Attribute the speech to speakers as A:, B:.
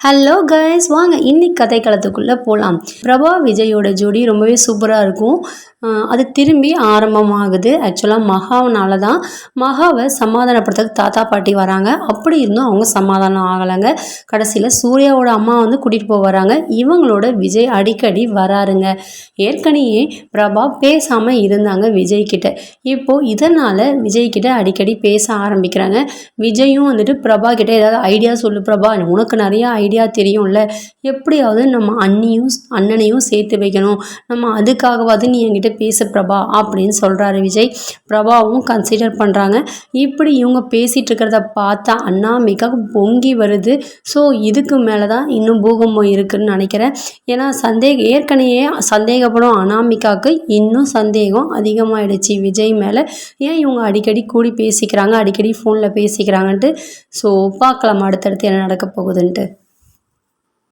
A: Hello guys வாங்க இன்னைக்கு கதை களத்துக்குள்ளே போகலாம் பிரபா விஜயோட ஜோடி ரொம்பவே சூப்பராக இருக்கும். அது திரும்பி ஆரம்பமாகுது. ஆக்சுவலாக மகாவனால தான் மகாவை சமாதானப்படுத்துறதுக்கு தாத்தா பாட்டி வராங்க. அப்படி இருந்தும் அவங்க சமாதானம் ஆகலைங்க. கடைசியில் சூர்யாவோட அம்மா வந்து கூட்டிகிட்டு போக வராங்க. இவங்களோட விஜய் அடிக்கடி வராருங்க. ஏற்கனவே பிரபா பேசாமல் இருந்தாங்க விஜய் கிட்ட. இப்போது இதனால் விஜய் கிட்ட அடிக்கடி பேச ஆரம்பிக்கிறாங்க. விஜயும் வந்துட்டு பிரபா கிட்ட ஏதாவது ஐடியா சொல்லு பிரபா. உனக்கு நிறைய ஐடியா தெரியும்ல. எப்படியாவது நம்ம அண்ணியும் அண்ணனையும் சேர்த்து வைக்கணும். நம்ம அதுக்காகவாது நீ என்கிட்ட பேசு பிரபா அப்படின்னு சொல்கிறாரு விஜய். பிரபாவும் கன்சிடர் பண்ணுறாங்க இப்படி இவங்க பேசிகிட்டு இருக்கிறத பார்த்தா அண்ணா மிக பொங்கி வருது. ஸோ இதுக்கு மேலே தான் இன்னும் பூகம்பம் இருக்குன்னு நினைக்கிறேன். ஏன்னா சந்தேக ஏற்கனவே சந்தேகப்படும் அனாமிகாவுக்கு இன்னும் சந்தேகம் அதிகமாகிடுச்சு விஜய் மேலே. ஏன் இவங்க அடிக்கடி கூடி பேசிக்கிறாங்க அடிக்கடி ஃபோனில் பேசிக்கிறாங்கன்ட்டு? ஸோ பார்க்கலாம் அடுத்தடுத்து என்ன நடக்க போகுதுன்ட்டு.